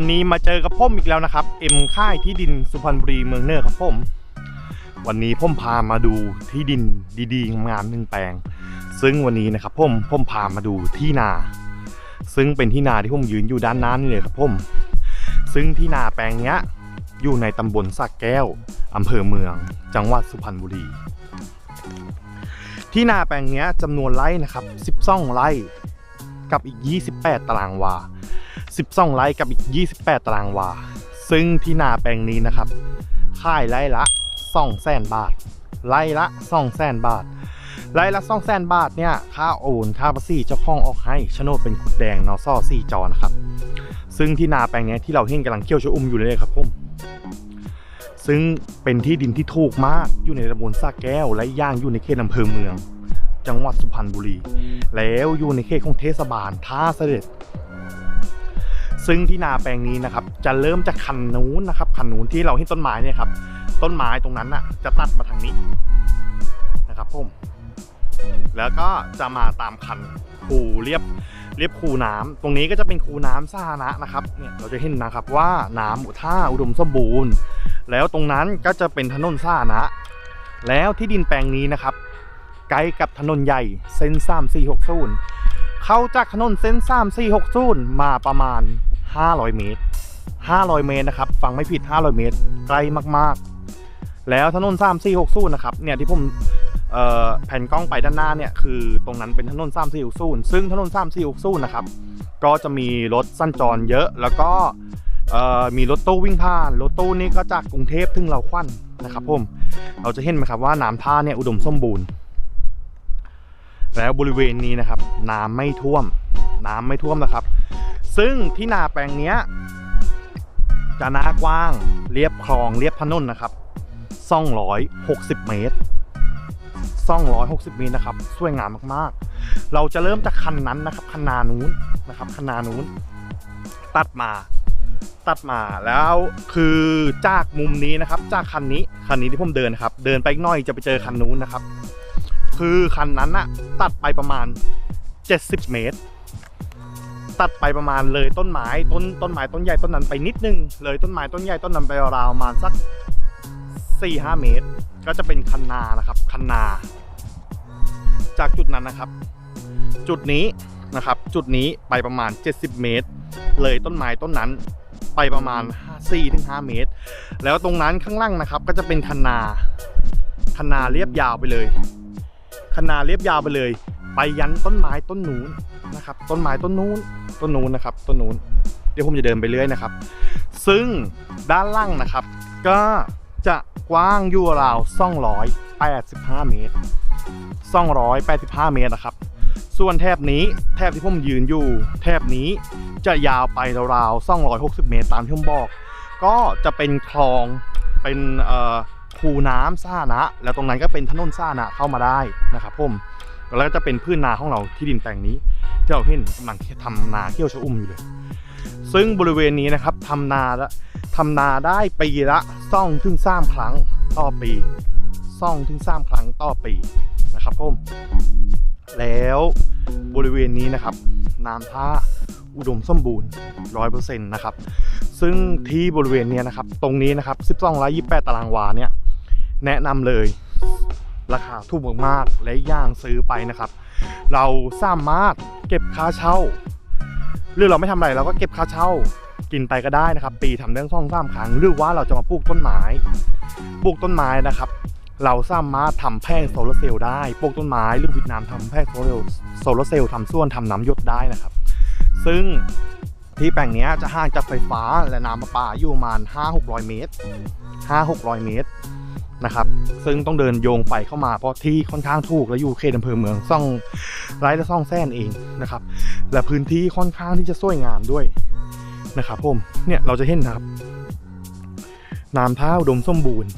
วันนี้มาเจอกับผมอีกแล้วนะครับ เอ็มค่ายที่ดินสุพรรณบุรีเมืองเนอร์ครับผมวันนี้ผมพามาดูที่ดินดีๆงามหนึ่งแปลง ซึ่งวันนี้นะครับผมผมพามาดูที่นา ซึ่งเป็นที่นาที่ผมยืนอยู่ด้านหน้านี่เลยครับผมซึ่งที่นาแปลงเนี้ยอยู่ในตำบลสักแก้วอำเภอเมือง จังหวัดสุพรรณบุรี ที่นาแปลงเนี้ยจำนวนไร่นะครับ 12 ไร่ กับอีก 28 ตารางวา 12 ไร่กับอีก 28 ตารางวา ซึ่งที่นาแปลงนี้นะครับ ค่ายไร่ละ2แสนบาท ไร่ละ2แสนบาท ไร่ละ2แสนบาทเนี่ย ค่าโอน ค่าภาษีเจ้าของออกให้โฉนดเป็นขุดแดงนอซ่อสี่จอนะครับ ซึ่งที่นาแปลงนี้ที่เราเห็นกำลังเคี่ยวชะอุ่มอยู่เลยครับผมซึ่งเป็นที่ดินที่ถูกมากอยู่ในตำบลสระแก้ว และย่างอยู่ในเขตอำเภอเมือง จังหวัดสุพรรณบุรี แล้วอยู่ในเขตของเทศบาลท่าเสด็จ ซึ่งที่นาแปลงนี้นะครับ จะเริ่มจากคันนู้นนะครับคันนู้นที่เราเห็นต้นไม้เนี่ยครับ ต้นไม้ตรงนั้นน่ะจะตัดมาทางนี้นะครับผมแล้วก็จะมาตามคันคูเรียบเรียบคูน้ำตรงนี้ก็จะเป็นคูน้ำสาธารณะนะครับเนี่ยเราจะเห็นนะครับว่าน้ำท่าอุดมสมบูรณ์ แล้วตรงนั้นก็จะเป็นถนนสาธารณะ แล้วที่ดินแปลงนี้นะครับใกล้กับถนนใหญ่เส้น 3460 เข้าจากถนนเส้น 3460 มาประมาณ 500 เมตร 500 เมตรนะครับฟังไม่ผิด 500 เมตรไกลมากๆ แล้วถนน3460นะครับเนี่ยที่ผมเอ่อแผ่นกล้องไปด้านหน้าเนี่ยคือตรงนั้นเป็นถนน3460ซึ่งถนน3460นะครับก็จะมีรถสั้นจรเยอะ แล้วก็มีรถตู้วิ่งผ่านรถตู้นี่ก็จากกรุงเทพถึงเราขวัญนนะครับผมเราจะเห็นไหมครับว่าน้ำท่าเนี่ยอุดมสมบูรณ์ แล้วบริเวณนี้นะครับน้ำไม่ท่วม น้ำไม่ท่วมนะครับ ซึ่งที่นาแปลงนี้จะนากว้างเรียบคลองเรียบถนนนะครับ260 เมตร 260 เมตรนะครับ สวยงามมากๆ เราจะเริ่มจากคันนั้นนะครับ คันนานู้นนะครับ คันนานู้น ตัดมา ตัดมาแล้วคือจากมุมนี้นะครับ จากคันนี้ คันนี้ที่ผมเดินครับ เดินไปอีกหน่อยจะไปเจอคันนู้นนะครับ คือคันนั้นอะตัดไปประมาณ 70 เมตร ตัดไปประมาณเลยต้นไม้ต้นต้นไม้ต้นใหญ่ต้นนั้นไปนิดนึง เลยต้นไม้ต้นใหญ่ต้นนั้นไปราวประมาณสัก 4-5 เมตร ก็จะเป็นคันนานะครับคันนา จากจุดนั้นนะครับ จุดนี้นะครับ จุดนี้ไปประมาณ 70 เมตร เลยต้นไม้ต้นนั้นไปประมาณ 4-5 เมตร แล้วตรงนั้นข้างล่างนะครับ ก็จะเป็นคันนาคันนาเรียบยาวไปเลย คนาเรียบยาวไปเลย ไปยันต้นไม้ต้นนู้นนะครับ ต้นไม้ต้นนู้น ต้นนู้นนะครับ ต้นนู้น เดี๋ยวผมจะเดินไปเรื่อยนะครับ ซึ่งด้านล่างนะครับ ก็จะกว้างอยู่ราว285 เมตร 285 เมตรนะครับ ส่วนแถบนี้แถบที่ผมยืนอยู่ แถบนี้จะยาวไปราวๆ260 เมตรตามที่ผมบอก ก็จะเป็นคลองเป็นเอ่อ คูน้ำสาธารณะแล้วตรงนั้นก็เป็นถนนสาธารณะเข้ามาได้นะครับผมแล้วก็จะเป็นพื้นนาของเราที่ดินแปลงนี้ ที่เราเห็นกำลังทำนาเขี้ยวชะอุ่มอยู่เลย ซึ่งบริเวณนี้นะครับทำนาละทำนาได้ปีละซ่องถึงสามครั้งต่อปีซ่องถึงสามครั้งต่อปีนะครับผมแล้วบริเวณนี้นะครับน้ำท่าอุดมสมบูรณ์ร้อยเปอร์เซ็นต์นะครับ ซึ่งที่บริเวณนี้นะครับ ตรงนี้นะครับ 12ไร่28 ตารางวาเนี่ย แนะนำเลย ราคาถูกมากๆและย่างซื้อไปนะครับ เราสามารถเก็บค่าเช่า หรือเราไม่ทำอะไรเราก็เก็บค่าเช่า กินไปก็ได้นะครับ ปีทำเรื่องซ่องสามครั้งหรือว่าเราจะมาปลูกต้นไม้ปลูกต้นไม้นะครับเราสามารถทำแผงโซลาร์เซลล์ได้ปลูกต้นไม้หรือวิดน้ำทำแผงโซลาร์โซลาร์เซลล์ทำส่วนทำน้ำหยดได้นะครับ ซึ่งที่แปลงนี้จะห่างจากไฟฟ้าและน้ำประปาอยู่ประมาณ 5-600 เมตร 5-600 เมตร นะครับ ซึ่งต้องเดินโยงไฟเข้ามาเพราะที่ค่อนข้างถูกและอยู่เขตอำเภอเมืองซ่องไร่ละซ่องแสนเองนะครับ และพื้นที่ค่อนข้างที่จะสวยงามด้วยนะครับผมเนี่ยเราจะเห็นนะครับน้ำท่าอุดมสมบูรณ์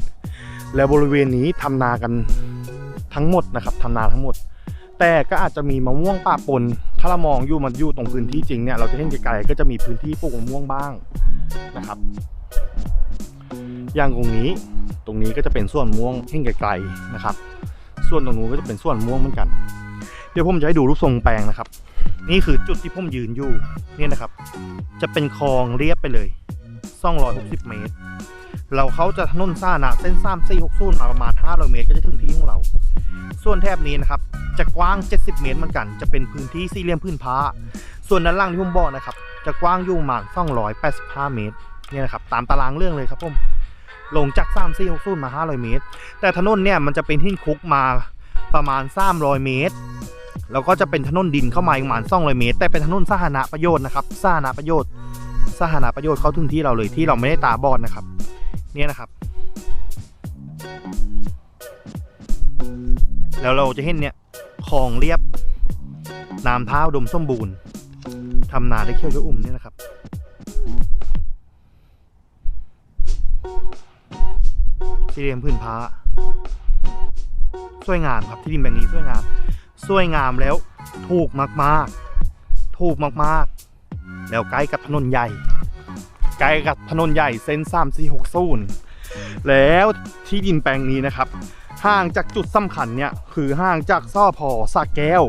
และบริเวณนี้ทำนากันทั้งหมดนะครับทำนาทั้งหมด แต่ก็อาจจะมีมะม่วงป่าปน ถ้าเรามองอยู่มันอยู่ตรงพื้นที่จริงเนี่ยเราจะเห็นไกลๆก็จะมีพื้นที่ปลูกมะม่วงบ้างนะครับ ย่างตรงนี้ ตรงนี้ก็จะเป็นส่วนม่วงเห็นไกลๆนะครับ ส่วนตรงนู้นก็จะเป็นส่วนม่วงเหมือนกัน เดี๋ยวผมจะให้ดูรูปทรงแปลงนะครับ นี่คือจุดที่ผมยืนอยู่เนี่ยนะครับ จะเป็นคลองเรียบไปเลย260 เมตร เราเขาจะถนนสาธารณะเส้น3 4 6 0มาประมาณ500เมตรก็จะถึงที่ของเรา ส่วนแถบนี้นะครับจะกว้าง 70 เมตรเหมือนกัน จะเป็นพื้นที่สี่เหลี่ยมพื้นผ้า ส่วนด้านล่างที่ผมบอกนะครับ จะกว้างอยู่ประมาณ285 เมตร เนี่ยนะครับตามตารางเรื่องเลยครับผมลงจาก3 4 6 0มา 500 เมตร แต่ถนนเนี่ยมันจะเป็นหินคุกมาประมาณ 300 เมตร แล้วก็จะเป็นถนนดินเข้ามาอีกประมาณ200 เมตร แต่เป็นถนนสาธารณะประโยชน์นะครับสาธารณะประโยชน์สาธารณประโยชน์เข้าถึงที่เราเลยที่เราไม่ได้ตาบอดนะครับ เนี่ยนะครับ แล้วเราจะเห็นเนี่ยคลองเรียบน้ำเท้าดมส้มบูรณ์ทำนาได้เขี้ยวจะอุ่มเนี่ยนะครับ สี่เหลี่ยมพื้นผ้าสวยงามครับที่ดินแบบนี้สวยงามสวยงามแล้วถูกมากๆ ถูกมากๆ แล้วใกล้กับถนนใหญ่ ใกล้กับถนนใหญ่เส้น3 4 6 0แล้วที่ดินแปลงนี้นะครับ ห่างจากจุดสำคัญเนี่ยคือห่างจากซ่อพอสระแก้ว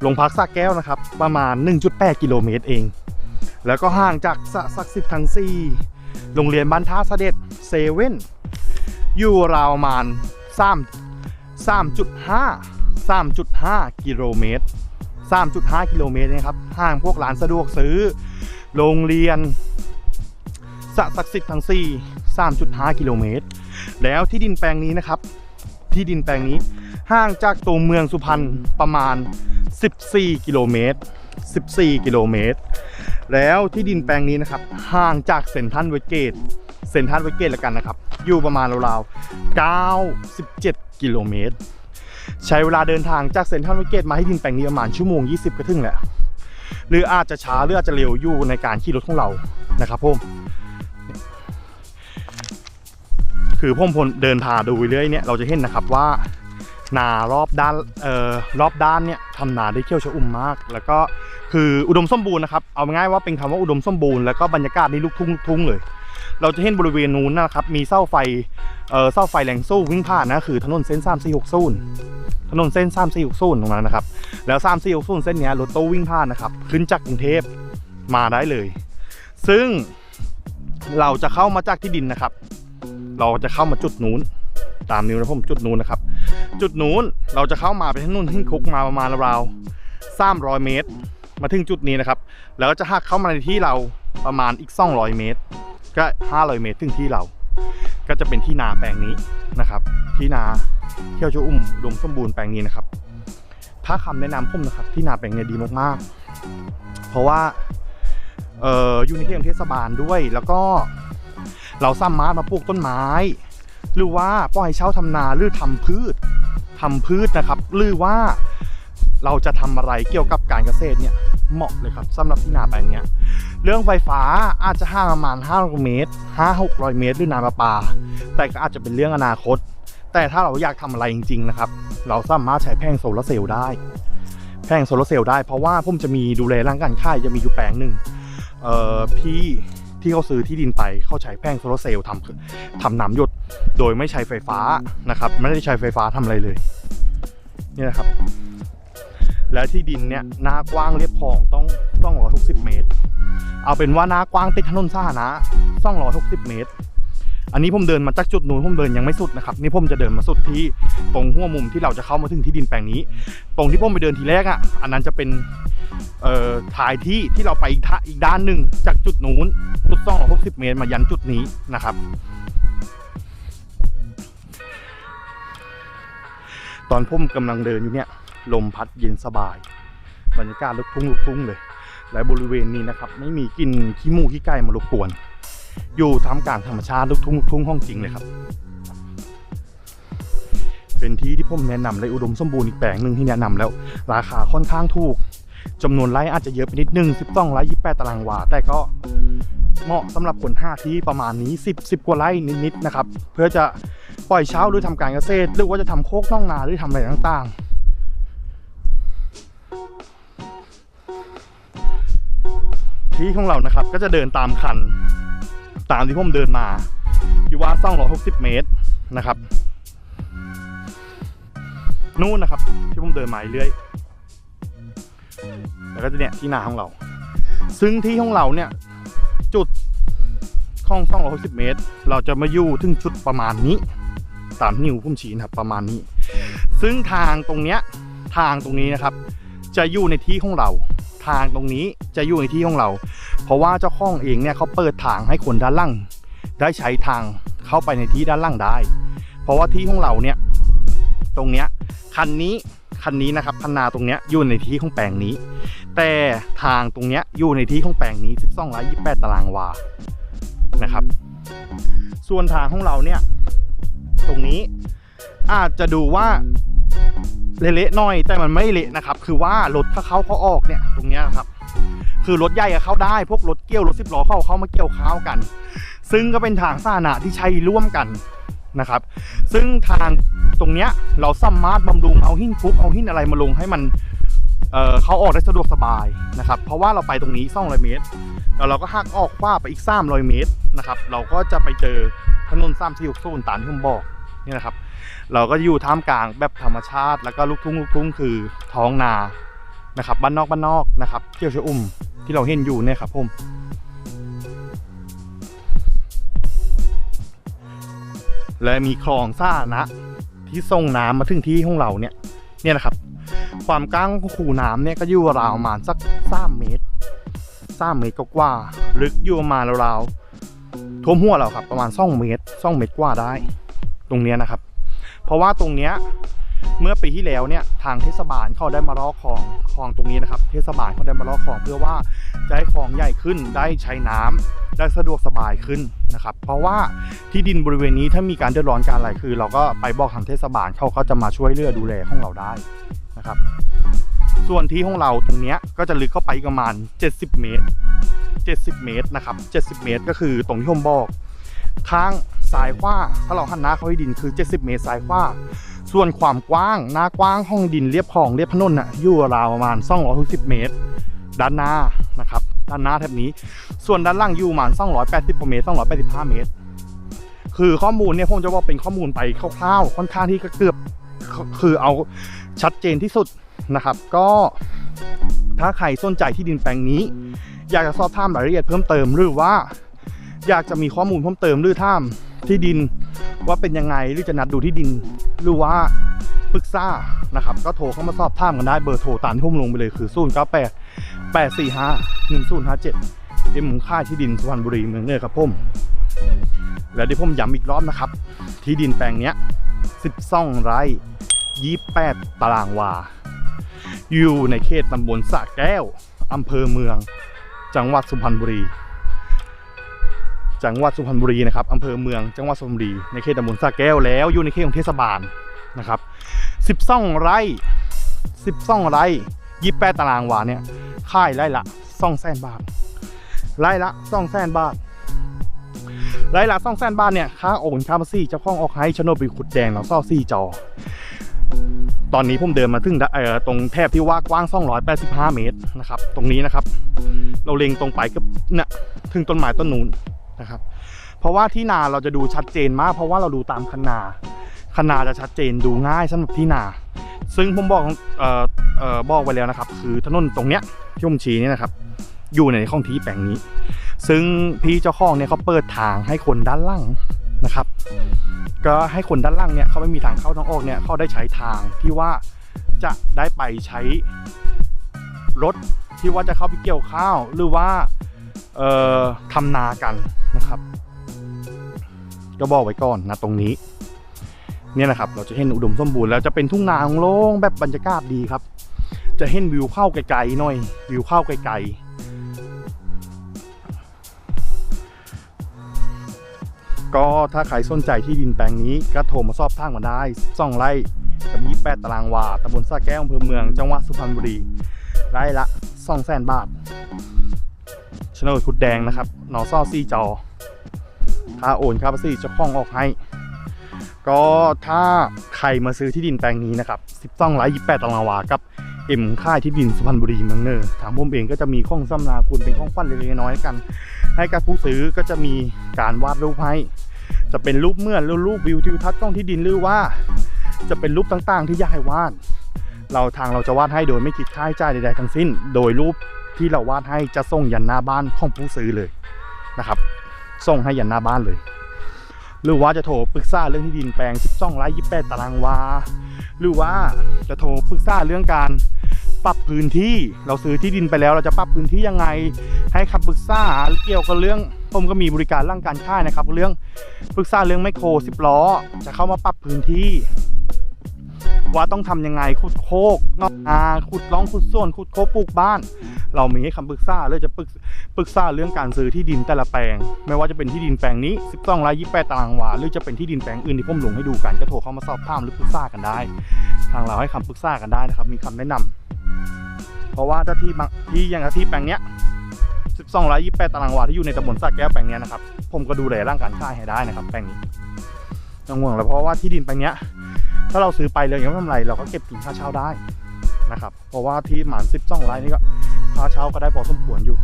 โรงพักสระแก้วนะครับ ประมาณ 1.8 กิโลเมตรเอง แล้วก็ห่างจากสะศักดิ์สิทธิ์ทั้งสี่โรงเรียนบ้านท่าเสด็จเซเว่น อยู่ราวประมาณ3 3.5 3.5กิโลเมตร3.5กิโลเมตรนะครับห่างพวกร้านสะดวกซื้อ โรงเรียนสะศักดิ์สิทธิ์ทั้ง4 3.5กิโลเมตร แล้วที่ดินแปลงนี้นะครับ ที่ดินแปลงนี้ห่างจากตัวเมืองสุพรรณประมาณ 14 กิโลเมตร 14 กิโลเมตร แล้วที่ดินแปลงนี้นะครับ ห่างจากเซนทรัลเวสเกต เซนทรัลเวเกตละกันนะครับ อยู่ประมาณราวๆ97 กิโลเมตร ใช้เวลาเดินทางจากเซนทรัลเวเกตมาที่ดินแปลงนี้ประมาณชั่วโมง 20 ก็ถึงแหละ หรืออาจจะช้าหรืออาจจะเร็วอยู่ในการขี่รถของเรานะครับผมคือพ่อมพลเดินพาดูเรื่อยเนี่ยเราจะเห็นนะครับว่านารอบด้านเอ่อรอบด้านเนี่ยทำนาได้เขี้ยวชะอุ่มมาก แล้วก็คืออุดมสมบูรณ์นะครับ เอาง่ายว่าเป็นคำว่าอุดมสมบูรณ์แล้วก็บรรยากาศนี่ลูกทุ่งลูกทุ่งเลย เราจะเห็นบริเวณนู้นนะครับ มีเสาไฟเอ่อเสาไฟแรงสู้วิ่งผ่านนะคือถนนเส้น3 4 6 0ถนนเส้น3 4 6 0ตรงนั้นนะครับ แล้ว3 4 6 0เส้นเนี้รถตู้วิ่งผ่านนะครับ ขึ้นจากกรุงเทพมาได้เลย ซึ่งเราจะเข้ามาจากที่ดินนะครับ เราจะเข้ามาจุดนู้น ตามนิ้วนะผมจุดนู้นนะครับ จุดนู้นเราจะเข้ามาไปทางนู้นที่คุกมาประมาณราวๆ300เมตร มาถึงจุดนี้นะครับ แล้วก็จะหักเข้ามาในที่เราประมาณอีก 200 เมตร ก็ 500 เมตรถึงที่เรา ก็จะเป็นที่นาแปลงนี้นะครับ ที่นาเที่ยวชะอุ่มอุดมสมบูรณ์แปลงนี้นะครับ ถ้าคำแนะนำผมนะครับ ที่นาแปลงเนี้ดีมากๆ เพราะว่าเอ่ออยู่ในเขตของเทศบาลด้วย แล้วก็เราสามารถมาปลูกต้นไม้ หรือว่าปล่อยเช่าทำนาหรือทำพืชทำพืชนะครับ หรือว่าเราจะทำอะไรเกี่ยวกับการเกษตรเนี่ย เหมาะเลยครับสำหรับที่นาแปลงเนี้ย เรื่องไฟฟ้าอาจจะห่างประมาณ500เมตร5 600 เมตรหรือนาประปา แต่ก็อาจจะเป็นเรื่องอนาคต แต่ถ้าเราอยากทำอะไรจริง ๆ นะครับ เราสามารถใช้แผงโซลาร์เซลล์ได้ แผงโซลาร์เซลล์ได้เพราะว่าผมจะมีดูแลร่างการค่ายจะมีอยู่แปลงหนึ่งเอ่อพี่ที่เขาซื้อที่ดินไปเขาใช้แผงโซลาร์เซลล์ทำทำน้ำหยดโดยไม่ใช้ไฟฟ้านะครับ ไม่ได้ใช้ไฟฟ้าทำอะไรเลย นี่นะครับ แล้วที่ดินเนี่ยหน้ากว้างเรียบคลองต้องต้องร้อยหกสิบเมตร เอาเป็นว่าหน้ากว้างติดถนนสาธารณะต้องร้อยหกสิบเมตร อันนี้ผมเดินมาจากจุดนู้นผมเดินยังไม่สุดนะครับนี่ผมจะเดินมาสุดที่ตรงหัวมุมที่เราจะเข้ามาถึงที่ดินแปลงนี้ ตรงที่ผมไปเดินทีแรกอะอันนั้นจะเป็นเอ่อถ่ายที่ที่เราไปอีกท่าอีกด้านหนึ่งจากจุดนู้นจุดสองร้อยหกสิบเมตรมายันจุดนี้นะครับตอนผมกำลังเดินอยู่เนี่ย ลมพัดเย็นสบาย บรรยากาศลุกทุ่งลุกทุ่งเลย และบริเวณนี้นะครับ ไม่มีกลิ่นขี้มูกขี้ไก่มารบกวน อยู่ท่ามกลางธรรมชาติลุกทุ่งลุกทุ่งห้องจริงเลยครับ เป็นที่ที่ผมแนะนำเลยอุดมสมบูรณ์อีกแปลงหนึ่งที่แนะนำแล้ว ราคาค่อนข้างถูกจำนวนไร่อาจจะเยอะไปนิดนึง12ไร่28ตารางวา แต่ก็เหมาะสำหรับคน5ที่ประมาณนี้ 10 10 กว่าไร่นิดๆนะครับ เพื่อจะปล่อยเช้าหรือทำการเกษตร หรือว่าจะทำโคกน่องนาหรือทำอะไรต่างๆ ที่ของเรานะครับ ก็จะเดินตามคัน ตามที่ผมเดินมาที่ว่า260 เมตรนะครับ นู่นนะครับ ที่ผมเดินมาเรื่อยแล้วก็จะเนี่ยที่นาของเรา ซึ่งที่ของเราเนี่ย จุดข้อง260 เมตร เราจะมาอยู่ถึงจุดประมาณนี้ ตามนิ้วพุ่มชี้นะครับประมาณนี้ ซึ่งทางตรงเนี้ยทางตรงนี้นะครับ จะอยู่ในที่ของเรา ทางตรงนี้จะอยู่ในที่ของเรา เพราะว่าเจ้าของเองเนี่ยเขาเปิดทางให้คนด้านล่างได้ใช้ทางเข้าไปในที่ด้านล่างได้ เพราะว่าที่ของเราเนี่ยตรงเนี้ยคันนี้คันนี้นะครับคันนาตรงเนี้ยอยู่ในที่ของแปลงนี้ แต่ทางตรงเนี้ยอยู่ในที่ของแปลงนี้12ไร่28 ตารางวานะครับ ส่วนทางของเราเนี่ยตรงนี้อาจจะดูว่า เละๆหน่อย แต่มันไม่เละนะครับ คือว่ารถถ้าเขาเขาออกเนี่ย ตรงเนี้ยครับ คือรถใหญ่เข้าได้ พวกรถเกี่ยวรถสิบล้อเข้าเข้ามาเกี่ยวข้าวกัน ซึ่งก็เป็นทางสาธารณะที่ใช้ร่วมกันนะครับ ซึ่งทางตรงเนี้ยเราสามารถบำรุงเอาหินคุกเอาหินอะไรมาลงให้มันเอ่อเขาออกได้สะดวกสบายนะครับ เพราะว่าเราไปตรงนี้200เมตร แล้วเราก็หักออกว้าไปอีก300เมตรนะครับ เราก็จะไปเจอถนน3 4 6 0ตามที่ผมบอก นี่นะครับ เราก็อยู่ท่ามกลางแบบธรรมชาติ แล้วก็ลูกทุ่งลูกทุ่งคือท้องนานะครับบ้านนอกบ้านนอกนะครับเที่ยวชอุ่มที่เราเห็นอยู่เนี่ยครับผมและมีคลองซ่านะที่ส่งน้ำมาถึงที่ของเราเนี่ยเนี่ยนะครับ ความกว้างของคูน้ำเนี่ยก็อยู่ราวประมาณสัก3เมตร3เมตรกว่า ลึกอยู่ประมาณราวๆท่วมหัวเราครับ ประมาณ2เมตร2เมตรกว่าได้ ตรงเนี้ยนะครับ เพราะว่าตรงเนี้ยเมื่อปีที่แล้วเนี่ยทางเทศบาลเขาได้มาลอกคลองคลองตรงนี้นะครับ เทศบาลเขาได้มาลอกคลองเพื่อว่าจะให้คลองใหญ่ขึ้นได้ใช้น้ำได้สะดวกสบายขึ้นนะครับ เพราะว่าที่ดินบริเวณนี้ถ้ามีการเดือดร้อนการอะไรคือ เราก็ไปบอกทางเทศบาลเขาก็จะมาช่วยเหลือดูแลของเราได้นะครับ ส่วนที่ของเราตรงนี้ก็จะลึกเข้าไปประมาณ 70 เมตร 70 เมตรนะครับ 70 เมตรก็คือตรงที่ผมบอกข้าง ซ้ายขวาถ้าเราหันหน้าเข้าให้ดินคือ 70 เมตรซ้ายขวาส่วนความกว้างหน้ากว้างห้องดินเรียบคลองเรียบถนนน่ะอยู่ราวประมาณ260เมตร ด้านหน้านะครับด้านหน้าแถบนี้ ส่วนด้านล่างอยู่ประมาณ280กว่าเมตร285 เมตร คือข้อมูลเนี่ยผมจะบอกเป็นข้อมูลไปคร่าวๆ ค่อนข้างที่เกือบคือเอาชัดเจนที่สุดนะครับ ก็ถ้าใครสนใจที่ดินแปลงนี้ อยากจะสอบถามรายละเอียดเพิ่มเติมหรือว่า อยากจะมีข้อมูลเพิ่มเติมหรือถาม ที่ดินว่าเป็นยังไงหรือจะนัดดูที่ดินหรือว่าปรึกษานะครับ ก็โทรเข้ามาสอบถามกันได้เบอร์โทรตามที่ผมลงไปเลยคือ 0 9 8 8 4 5 1 0 5 7เอ็มค่าที่ดินสุพรรณบุรีเมืองเนยครับผมและที่ผมย้ำอีกรอบนะครับ ที่ดินแปลงนี้12ไร่28 ตารางวา อยู่ในเขตตำบลสะแก้วอำเภอเมือง จังหวัดสุพรรณบุรี จังหวัดสุพรรณบุรีนะครับอำเภอเมืองจังหวัดสุพรรณบุรีในเขตตำบลสระแก้วแล้วอยู่ในเขตของเทศบาลนะครับ12ไร่12ไร่28ตารางวาเนี่ยค่ายไร่ละ2แสนบาทไร่ละ2แสนบาทไร่ละ2แสนบาทเนี่ยค่าโอนค่าภาษีเจ้าของออกให้โนดเป็นขุดแดงแล้วซ่อซี่จอ ตอนนี้ผมเดินมาถึงตรงแทบที่ว่ากว้าง 285 เมตรนะครับ ตรงนี้นะครับ เราเล็งตรงไปก็เนี่ยถึงต้นไม้ต้นนู้น นะครับ เพราะว่าที่นาเราจะดูชัดเจนมาก เพราะว่าเราดูตามคันนาคันนาจะชัดเจนดูง่ายสำหรับที่นา ซึ่งผมบอกเอ่อเอ่อบอกไว้แล้วนะครับ คือถนนตรงเนี้ยที่ผมชี้เนี่ยนะครับ อยู่ในข้องที่แปลงนี้ ซึ่งพี่เจ้าของเนี่ยเขาเปิดทางให้คนด้านล่างนะครับ ก็ให้คนด้านล่างเนี่ยเขาไม่มีทางเข้าทางออกเนี่ยเขาได้ใช้ทางที่ว่าจะได้ไปใช้รถที่ว่าจะเข้าไปเกี่ยวข้าวหรือว่า ทำนากันนะครับ ก็บอกไว้ก่อนนะตรงนี้ เนี่ยนะครับ เราจะเห็นอุดมสมบูรณ์แล้วจะเป็นทุ่งนาโล่งแบบบรรยากาศดีครับ จะเห็นวิวเข้าไกลๆหน่อย วิวเข้าไกลๆก็ถ้าใครสนใจที่ดินแปลงนี้ก็โทรมาสอบทางมาได้2ไร่กับ28ตารางวาตำบลสะแก้วอำเภอเมือง จังหวัดสุพรรณบุรีไร่ละ200,000บาท โฉนดขุดแดงนะครับหนอซ่อซี่จอค่าโอนค่าภาษีเจ้าของออกให้ ก็ถ้าใครมาซื้อที่ดินแปลงนี้นะครับ12ไร่28ตารางวากับเอ็มค่ายที่ดินสุพรรณบุรีเมืองเนอร์ทางผมเองก็จะมีข้องซ้ำนาคุณเป็นข้องฟันเล็กๆน้อยๆกัน ให้กับผู้ซื้อก็จะมีการวาดรูปให้ จะเป็นรูปเมื่อนหรือรูปวิวทิวทัศน์กล้องที่ดินหรือว่า จะเป็นรูปต่างๆที่อยากให้วาดเราทางเราจะวาดให้โดยไม่คิดค่าใช้จ่ายใดๆทั้งสิ้น โดยรูป ที่เราวาดให้จะส่งยันหน้าบ้านของผู้ซื้อเลยนะครับ ส่งให้ยันหน้าบ้านเลย หรือว่าจะโทรปรึกษาเรื่องที่ดินแปลง 12ไร่28 ตารางวา หรือว่าจะโทรปรึกษาเรื่องการปรับพื้นที่เราซื้อที่ดินไปแล้วเราจะปรับพื้นที่ยังไง ให้คำปรึกษาเกี่ยวกับเรื่องผมก็มีบริการร่างการค่ายนะครับ เรื่องปรึกษาเรื่องไมโครสิบล้อ จะเข้ามาปรับพื้นที่ ว่าต้องทำยังไงขุดโคกนอกนาขุดร่องขุดส่วนขุดโคกปลูกบ้าน เรามีให้คำปรึกษาเลยจะปรึกปรึกษาเรื่องการซื้อที่ดินแต่ละแปลง ไม่ว่าจะเป็นที่ดินแปลงนี้12ไร่28ตารางวาหรือจะเป็นที่ดินแปลงอื่นที่ผมลงให้ดูกันก็โทรเข้ามาสอบถามหรือปรึกษากันได้ ทางเราให้คำปรึกษากันได้นะครับ มีคำแนะนำเพราะว่าถ้าที่บางที่อย่างที่แปลงเนี้ย12ไร่28ตารางวาที่อยู่ในตำบลสระแก้วแปลงเนี้ยนะครับผมก็ดูแลร่างการค่ายให้ได้นะครับแปลงนี้ต้องห่วงแล้วเพราะว่าที่ดินแปลงเนี้ย ถ้าเราซื้อไปเลยยังไม่ทำไรเราก็เก็บกินค่าเช่าได้นะครับ เพราะว่าที่หมาน12ไร่นี่ก็ค่าเช่าก็ได้พอสมควรอยู่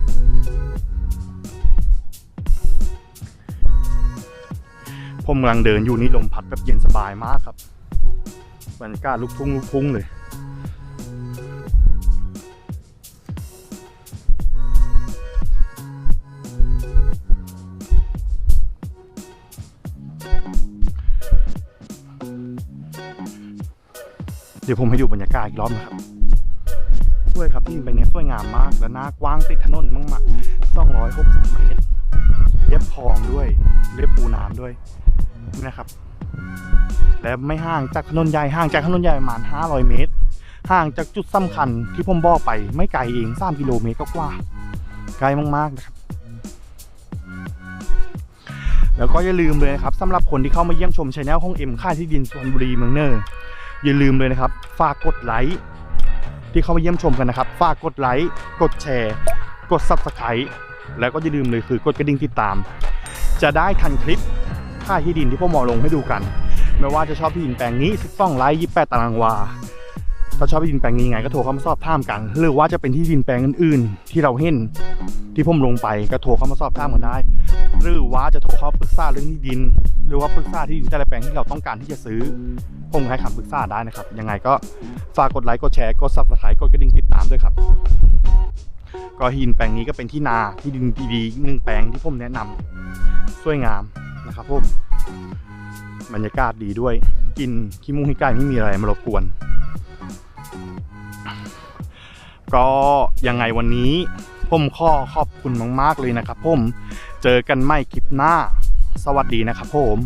ผมกำลังเดินอยู่นี่ลมพัดแบบเย็นสบายมากครับบรรยากาศลุกทุ่งลุกทุ่งเลย ดี๋ยวผมให้ดูบรรยากาศอีกรอบนะครับสวยครับที่เป็นเนี้ยสวยงามมากและหน้ากว้างติดถนนมากๆ260เมตรเรียบคลองด้วยเรียบปูน้ำด้วยนะครับ และไม่ห่างจากถนนใหญ่ห่างจากถนนใหญ่ประมาณ500 เมตร ห่างจากจุดสำคัญที่ผมบอกไปไม่ไกลเอง3กิโลเมตรก็กว่าไกลมากๆนะครับแล้วก็อย่าลืมเลยนะครับสำหรับคนที่เข้ามาเยี่ยมชมช anel ของเอ็มค่าที่ดินสวนบุรีเมืองเนอร์ อย่าลืมเลยนะครับ ฝากกดไลค์ที่เข้ามาเยี่ยมชมกันนะครับ ฝากกดไลค์กดแชร์ กด subscribe แล้วก็อย่าลืมเลยคือกดกระดิ่งติดตาม จะได้ทันคลิปค่าที่ดินที่ผมอลงให้ดูกัน ไม่ว่าจะชอบที่ดินแปลงนี้12ไร่28ตารางวาถ้าชอบที่ดินแปลงนี้ไงก็โทรเข้ามาสอบถามกัน หรือว่าจะเป็นที่ดินแปลงอื่นๆ ที่เราเห็นที่ผมลงไปก็โทรเข้ามาสอบถามกันได้ หรือว่าจะโทรเข้าปรึกษาเรื่องที่ดิน หรือว่าปรึกษาที่ดินแต่ละแปลงที่เราต้องการที่จะซื้อผมให้คำปรึกษาได้นะครับ ยังไงก็ฝากกดไลค์กดแชร์กดซับสไครต์กดกระดิ่งติดตามด้วยครับ ก็หินแปลงนี้ก็เป็นที่นาที่ดินดีๆหนึ่งแปลงที่ผมแนะนำสวยงามนะครับผมบรรยากาศดีด้วยกินขี้มูกขี้ไก่ไม่มีอะไรมารบกวน ก็ยังไงวันนี้ผมขอขอบคุณมาก ๆ เลยนะครับผม เจอกันใหม่คลิปหน้า สวัสดีนะครับผม